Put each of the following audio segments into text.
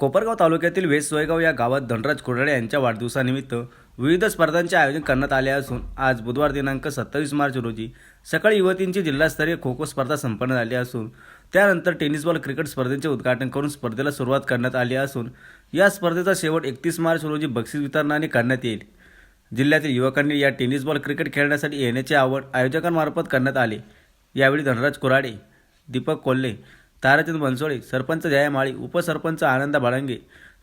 कोपरगाव तालुक्यातील वेस्ट सोयगाव या गावात धनराज कुराडे यांच्या वाढदिवसानिमित्त विविध स्पर्धांचे आयोजन करण्यात आले असून आज बुधवार दिनांक सत्तावीस मार्च रोजी सकाळी युवतींची जिल्हास्तरीय खो खो स्पर्धा संपन्न झाली असून त्यानंतर टेनिस बॉल क्रिकेट स्पर्धेचे उद्घाटन करून स्पर्धेला सुरुवात करण्यात आली असून या स्पर्धेचा शेवट एकतीस मार्च रोजी बक्षीस वितरणाने करण्यात येईल. जिल्ह्यातील युवकांनी या टेनिस बॉल क्रिकेट खेळण्यासाठी येण्याची आवड आयोजकांमार्फत करण्यात आली. यावेळी धनराज कुराडे दीपक कोल्हे ताराचंद बनसोळे सरपंच जया माळी उपसरपंच आनंदा बाळंगे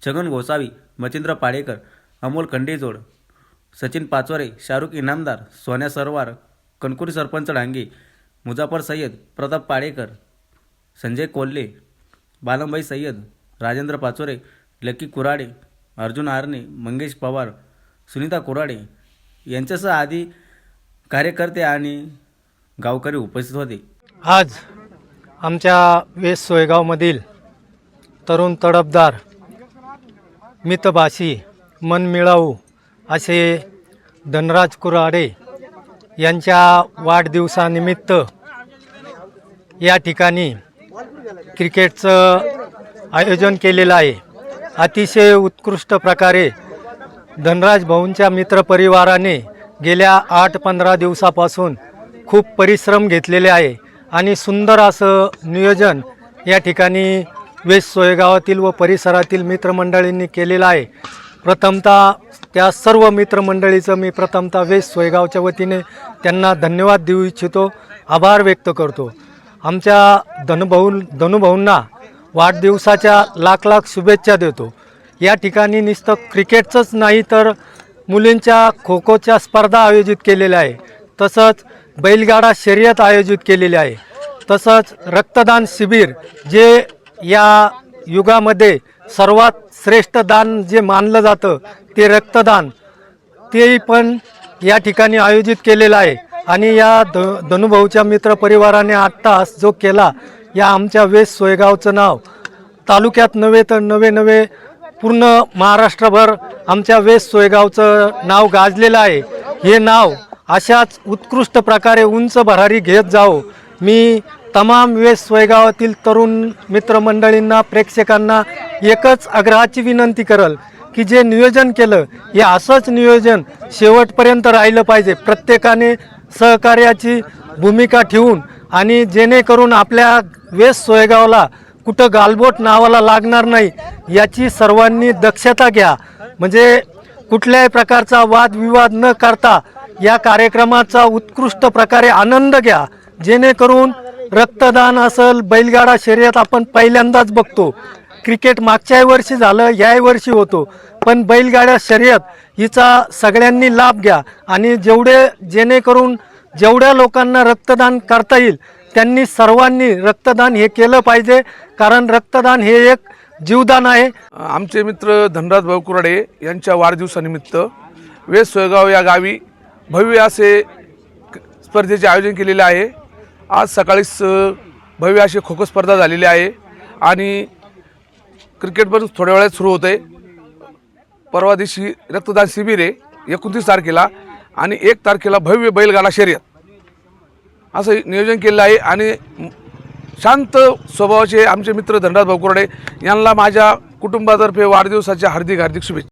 छगन गोसावी मचिंद्र पाडेकर अमोल खंडेजोड सचिन पाचोरे शाहरुख इनामदार सोन्या सरवार कणकुरी सरपंच डांगे मुजाफर सय्यद प्रताप पाडेकर संजय कोल्हे बालमबाई सय्यद राजेंद्र पाचोरे लकी कुराडे अर्जुन आरणे मंगेश पवार सुनीता कुराडे यांच्यासह आदी कार्यकर्ते आणि गावकरी उपस्थित होते. आज आमच्या वेस्ट सोयगावमधील तरुण तडफदार मितभाषी मनमिळाऊ असे धनराज कुराडे यांच्या वाढदिवसानिमित्त या ठिकाणी क्रिकेटचं आयोजन केलेलं आहे. अतिशय उत्कृष्ट प्रकारे धनराज भाऊंच्या मित्रपरिवाराने गेल्या आठ पंधरा दिवसापासून खूप परिश्रम घेतलेले आहे. आणि सुंदर असं नियोजन या ठिकाणी वेस्ट सोयगावातील व परिसरातील मित्रमंडळींनी केलेलं आहे. प्रथमतः त्या सर्व मित्रमंडळीचं मी प्रथमतः वेस्ट सोयगावच्या वतीने त्यांना धन्यवाद देऊ इच्छितो आभार व्यक्त करतो. आमच्या धनुभाऊ धनुभाऊंना वाढदिवसाच्या लाख लाख शुभेच्छा देतो. या ठिकाणी नुसतं क्रिकेटचंच नाही तर मुलींच्या खो खोच्या स्पर्धा आयोजित केलेल्या आहे. तसंच बैलगाडा शर्यत आयोजित केलेली आहे. तसंच रक्तदान शिबिर जे या युगामध्ये सर्वात श्रेष्ठ दान जे मानलं जातं ते रक्तदान. तेही पण या ठिकाणी आयोजित केलेलं आहे. आणि या ध धनुभाऊच्या मित्रपरिवाराने आत्ता जो केला या आमच्या वेस्ट सोयगावचं नाव. तालुक्यात नव्हे तर नवे नवे पूर्ण महाराष्ट्रभर आमच्या वेस्ट सोयगावचं नाव गाजलेलं आहे. हे नाव अशाच उत्कृष्ट प्रकारे उंच भरारी घेत जाओ मी तमाम वेस्ट सोयगावातील तरुण मित्रमंडळींना प्रेक्षकांना एकच आग्रहाची विनंती करल की जे नियोजन केलं हे असंच नियोजन शेवटपर्यंत राहिलं पाहिजे. प्रत्येकाने सहकार्याची भूमिका ठेवून आणि जेणेकरून आपल्या वेस्ट सोयगावला कुठं गालबोट नावाला लागणार नाही याची सर्वांनी दक्षता घ्या. म्हणजे कुठल्याही प्रकारचा वादविवाद न करता या कार्यक्रमाचा उत्कृष्ट प्रकारे आनंद घ्या. जेणेकरून रक्तदान असेल बैलगाडा शर्यत आपण पहिल्यांदाच बघतो. क्रिकेट मागच्याही वर्षी झालं याही वर्षी होतो. पण बैलगाड्या शर्यत हिचा सगळ्यांनी लाभ घ्या आणि जेवढे जेणेकरून जेवढ्या लोकांना रक्तदान करता येईल त्यांनी सर्वांनी रक्तदान हे केलं पाहिजे. कारण रक्तदान हे एक जीवदान आहे. आमचे मित्र धनराज भाऊ कुराडे यांच्या वाढदिवसानिमित्त वेस्ट सोयगाव या गावी भव्य असे क- स्पर्धेचे आयोजन केलेले आहे. आज सकाळीच भव्य अशी खो खो स्पर्धा झालेली आहे आणि क्रिकेट पण थोड्या वेळात सुरू होतं आहे परवा दिवशी रक्तदान शिबिर आहे एकोणतीस तारखेला आणि एक तारखेला भव्य बैलगाडा शर्यत. असं नियोजन केलेलं आहे आणि शांत स्वभावाचे आमचे मित्र धनराज भाऊ यांना माझ्या कुटुंबातर्फे वाढदिवसाच्या हार्दिक हार्दिक शुभेच्छा.